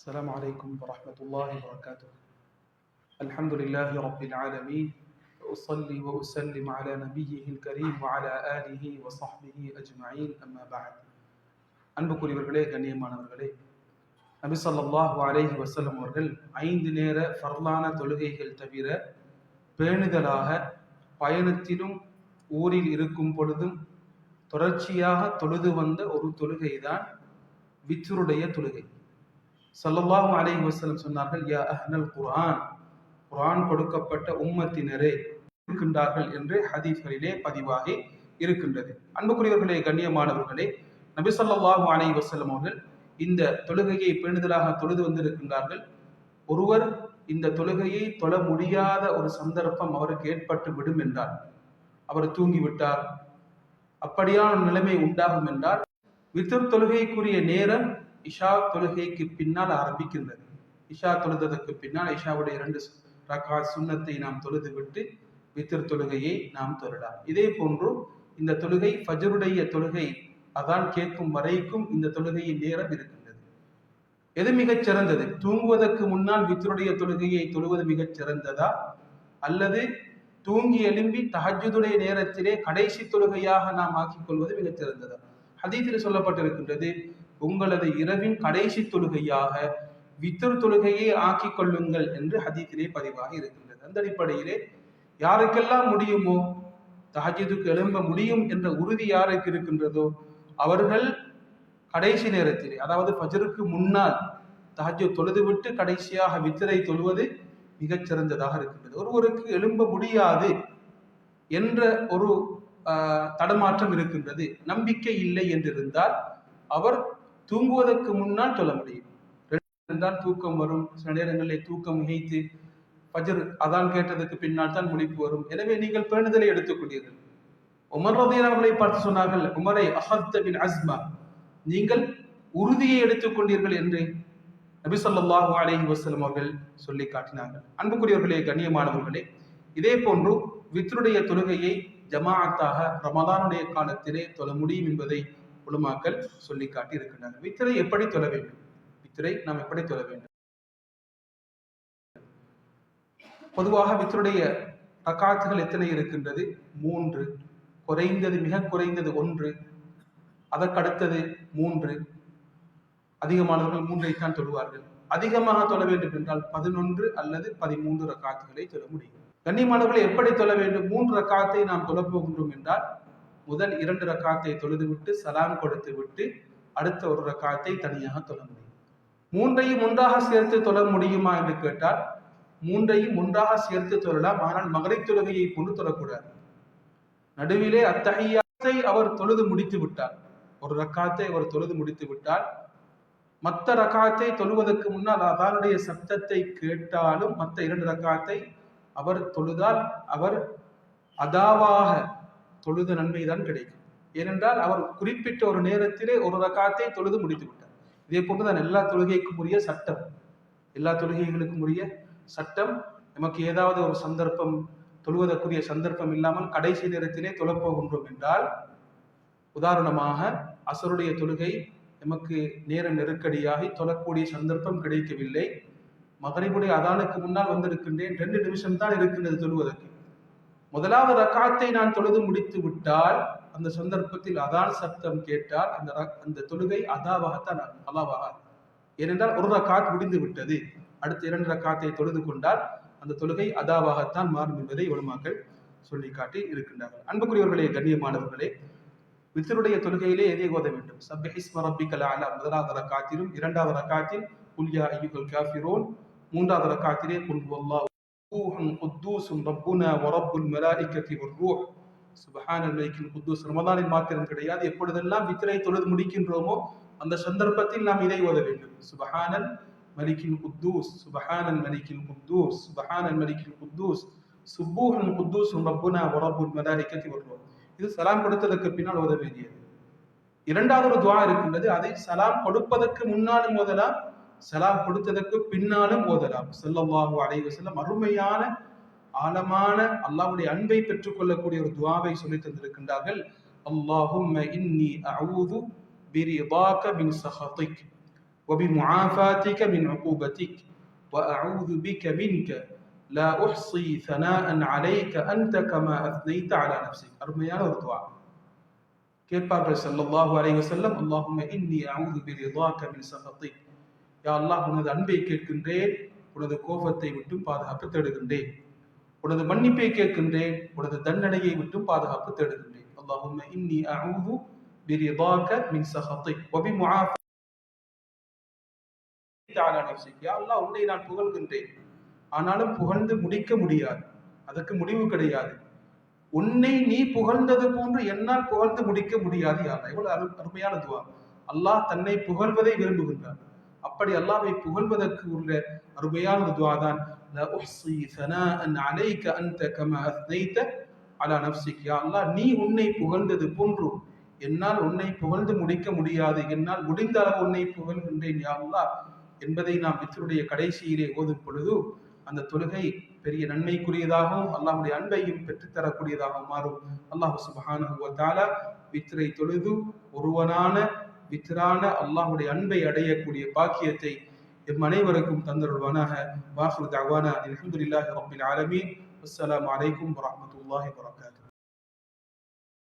السلام عليكم ورحمة الله وبركاته الحمد لله رب العالمين وأصلي وأسلم على نبيه الكريم وعلى آله وصحبه أجمعين أما بعد அன்புக்குரியவர்களே கண்ணியமானவர்களே நபி ஸல்லல்லாஹு அலைஹி வஸல்லம் அவர்கள் ஐந்து நேர ஃபர்லான தொழுகைகள் தவிர பேணுதலாக பயணத்திலும் ஊரில் இருக்கும் பொழுதும் தொடர்ச்சியாக தொழுது வந்த ஒரு தொழுகைதான் வித்ருடைய தொழுகை ஸல்லல்லாஹு அலைஹி வசலம் சொன்னார்கள் யா அஹ்னல் குர்ஆன். குர்ஆன் கொடுக்கப்பட்ட உம்மத்தினரே இருக்கின்றார்கள் என்று ஹதீஸ்களிலே பதிவாகி இருக்கின்றது. அன்புக்குரியவர்களே கண்ணியமானவர்களே நபி சொல்லாஹு அலை வசலம் அவர்கள் இந்த தொழுகையை பேணுதலாக தொழுது வந்திருக்கின்றார்கள். ஒருவர் இந்த தொழுகையை தொழ முடியாத ஒரு சந்தர்ப்பம் அவருக்கு ஏற்பட்டு விடும் என்றார். அவர் தூங்கிவிட்டார். அப்படியான நிலைமை உண்டாகும் என்றால் வித்தர் தொழுகைக்குரிய நேரம் இஷா தொழுகைக்கு பின்னால் ஆரம்பிக்கின்றது. இஷா தொழுதற்கு பின்னால் இஷாவுடைய இரண்டு ரகா சுண்ணத்தை நாம் தொழுது விட்டு வித்திர் தொழுகையை நாம் தொழலாம். இதே போன்று இந்த தொழுகை ஃபஜருடைய தொழுகை அதான் கேட்கும் வரைக்கும் இந்த தொழுகையின் நேரம் இருக்கின்றது. எது மிகச் சிறந்தது? தூங்குவதற்கு முன்னால் வித்தருடைய தொழுகையை தொழுவது மிகச் சிறந்ததா? அல்லது தூங்கி எழும்பி தஹஜுடைய நேரத்திலே கடைசி தொழுகையாக நாம் ஆக்கிக் கொள்வது மிகச் சிறந்ததா? ஹதீஸில் சொல்லப்பட்டிருக்கின்றது உங்களது இரவின் கடைசி தொழுகையாக வித்தர் தொழுகையை ஆக்கி கொள்ளுங்கள் என்று ஹதீத்திலே பதிவாக இருக்கின்றது. அந்த அடிப்படையிலே யாருக்கெல்லாம் முடியுமோ தஹஜுக்கு எழும்ப முடியும் என்ற உறுதி யாருக்கு இருக்கின்றதோ அவர்கள் கடைசி நேரத்திலே அதாவது பஜருக்கு முன்னால் தஹஜு தொழுதுவிட்டு கடைசியாக வித்திரை தொழுவது மிகச்சிறந்ததாக இருக்கின்றது. ஒருவருக்கு எழும்ப முடியாது என்ற ஒரு தடமாற்றம் இருக்கின்றது. நம்பிக்கை இல்லை என்றிருந்தால் அவர் தூங்குவதற்கு முன்னால் சொல்ல முடியும். தான் தூக்கம் வரும். சில நேரங்களில் தூக்கம் மிகைத்து பஜர் அதான் கேட்டதுக்கு பின்னால் தான் முடிப்பு வரும். எனவே நீங்கள் பேணுதலை எடுத்துக்கொண்டீர்கள் உமர் ரதியன் பார்த்து சொன்னார்கள் உமரை அஹத்த பின் அஸ்மா. நீங்கள் உறுதியை எடுத்துக்கொண்டீர்கள் என்று நபி சொல்லாஹு அலைஹி வசலம் அவர்கள் சொல்லி காட்டினார்கள். அன்புக்குரியவர்களே கண்ணியமானவர்களே இதே போன்று வித்ருடைய தொழுகையை ஜமாஅத்தாக ரமதானுடைய காலத்திலே தொழ முடியும் என்பதை உலமாக்கள் சொல்லி காட்டி இருக்கின்றனர் வித்திரை எப்படி தொழ வேண்டும்? வித்திரை நாம் எப்படி தொழ வேண்டும்? பொதுவாக வித்தருடைய ரக்காத்துகள் எத்தனை இருக்கின்றது? மூன்று. குறைந்தது மிக குறைந்தது ஒன்று. அதற்கடுத்தது மூன்று. அதிகமானவர்கள் மூன்றைத்தான் தொழுவார்கள். அதிகமாக தொழ வேண்டும் என்றால் பதினொன்று அல்லது பதிமூன்று ரக்காத்துகளை தொழ முடியும். கண்ணியமானவர்களை எப்படி தொழ வேண்டும்? மூன்று ரக்காத்தை நாம் தொழ போகின்றோம் என்றால் முதல் இரண்டு ரக்காத்தை தொழுது விட்டு சலாம் கொடுத்து விட்டு அடுத்த ஒரு ரக்காத்தை தனியாக தொழ முடியும். மூன்றையும் ஒன்றாக சேர்த்து தொழ முடியுமா என்று கேட்டால் மூன்றையும் ஒன்றாக சேர்த்து தொழலாம் ஆனால் மகரை தொழுகையை கொண்டு தொழக்கூடாது. நடுவிலே அத்தகையத்தை அவர் தொழுது முடித்து விட்டார். ஒரு ரக்காத்தை அவர் தொழுது முடித்து விட்டால் மற்ற ரக்காத்தை தொழுவதற்கு முன்னால் அவருடைய சப்தத்தை கேட்டாலும் மற்ற இரண்டு ரக்காத்தை அவர் தொழுதால் அவர் அதாவாக தொழுது நன்மை தான் கிடைக்கும். ஏனென்றால் அவர் குறிப்பிட்ட ஒரு நேரத்திலே ஒரு ரக்காத்தை தொழுது முடித்து விட்டார் இதே போன்றுதான் எல்லா தொழுகைக்கும் உரிய சட்டம். எல்லா தொழுகைகளுக்கும் உரிய சட்டம். நமக்கு ஏதாவது ஒரு சந்தர்ப்பம் தொழுவதற்குரிய சந்தர்ப்பம் இல்லாமல் கடைசி நேரத்திலே தொழப்போகின்றோம் என்றால் உதாரணமாக அசருடைய தொழுகை நமக்கு நேரம் நெருக்கடியாகி தொழக்கூடிய சந்தர்ப்பம் கிடைக்கவில்லை. மகரிபுடைய அதானுக்கு முன்னால் வந்திருக்கின்றேன். ரெண்டு நிமிஷம் தான் இருக்கின்றது தொழுவதற்கு. முதலாவது ரக்காத்தை நான் தொழுது முடித்து விட்டால் அந்த சந்தர்ப்பத்தில் அதான் சப்தம் கேட்டால் அந்த அந்த தொழுகை அதாவாகத்தான் அதாவாக ஏனென்றால் ஒரு ரக்காத் முடிந்து விட்டது. அடுத்த இரண்டு ரக்காத்தை தொழுது கொண்டால் அந்த தொழுகை அதாவாகத்தான் மாறும் என்பதை உலமாக்கள் சொல்லி காட்டி இருக்கின்றார்கள். அன்புக்குரியவர்களே கண்ணியமானவர்களே வித்தருடைய தொழுகையிலே எதை ஓத வேண்டும் சப்ஹிஸ்ம ரப்பிக்கல் அலா முதலாவது ரக்காத்திலும் இரண்டாவது ரக்காத்தில் புல்யா ஐயுகள் காஃபிரோன் மூன்றாவது ரக்காத்திலே குல் ரூஹுன் குத்தூசும் ரப்புனா வரப்புல் மலாயிக்கத்தி வர்ரூஹ் சுபஹான் மலிக்கின் குத்தூஸ் ரமதானில் மாத்திரம் கிடையாது. எப்பொழுதெல்லாம் வித்திரை தொழுது முடிக்கின்றோமோ அந்த சந்தர்ப்பத்தில் நாம் இதை ஓத வேண்டும். சுபஹானல் மலிக்கின் குத்தூஸ் சுபஹானல் மலிக்கின் குத்தூஸ் சுபஹானல் மலிக்கின் குத்தூஸ் சுப்பூஹன் குத்தூஸ் ரப்புனா வரப்புல் மலாயிக்கத்தி வர்ரூஹ் இது சலாம் கொடுத்ததற்கு பின்னால் ஓத வேண்டியது. இரண்டாவது ஒரு துவா இருக்கின்றது. அதை சலாம் கொடுப்பதற்கு முன்னாலும் ஓதலாம். சலாம் கொடுத்ததற்கு பின்னாலும் ஓதலாம் செல்லவாஹு அலைவு செல்லம் அருமையான ஆழமான அல்லாவுடைய அன்பை பெற்றுக்கொள்ளக்கூடிய ஒரு துவாவை சொல்லி தந்திருக்கின்றார்கள் அல்லாஹும் இன்னி அவுது பிரிதாக்க மின் சஹதிக் وبمعافاتك من عقوبتك وأعوذ بك منك لا أحصي ثناء عليك أنت كما أثنيت على نفسك அருமையான ஒரு துவா கேட்பார்கள் ஸல்லல்லாஹு அலைஹி வஸல்லம் அல்லாஹும்ம இன்னி அஊது பிரிதாக மின் சஹத்திக் யா அல்லாஹ் உனது அன்பை கேட்கின்றேன் உனது கோபத்தை விட்டும் பாதுகாப்பு தேடுகின்றேன். உனது மன்னிப்பை கேட்கின்றேன் உனது தண்டனையை விட்டு பாதுகாப்பு தேடுகின்றேன். அல்லாஹும் இன்னி அழுது பிரிதாக்க மின் சஹத்தை ஒபி முஹாஃபி அல்லாஹ் உன்னை நான் புகழ்கின்றேன். ஆனாலும் புகழ்ந்து முடிக்க முடியாது. அதுக்கு முடிவு கிடையாது. உன்னை நீ புகழ்ந்தது போன்று என்னால் புகழ்ந்து முடிக்க முடியாது யார் எவ்வளவு அருமையான துவா. அல்லாஹ் தன்னை புகழ்வதை விரும்புகின்றான். அப்படி அல்லாவை புகழ்வதற்கு உள்ள அருமையான ஒரு துவா தான் அலா நப்சிக் யா அல்லா நீ உன்னை புகழ்ந்தது போன்று என்னால் உன்னை புகழ்ந்து முடிக்க முடியாது என்னால் முடிந்த அளவு உன்னை புகழ்கின்றேன் யா அல்லா என்பதை நாம் வித்தருடைய கடைசியிலே ஓதும் பொழுது அந்த தொழுகை பெரிய நன்மைக்குரியதாகவும் அல்லாஹுடைய அன்பையும் பெற்றுத்தரக்கூடியதாகவும் மாறும். அல்லாஹு சுபஹானு தாலா வித்திரை தொழுது ஒருவனான வித்ரான அல்லாஹுடைய அன்பை அடையக்கூடிய பாக்கியத்தை எம் அனைவருக்கும் தந்தருள்வானாக. வாஹ்ரு தஅவானா அல்ஹம்துலில்லாஹி அஸ்ஸலாம் ஆலமீன். அஸ்ஸலாமு அலைக்கும் வரஹ்மத்துல்லாஹி வபரகாத்துஹு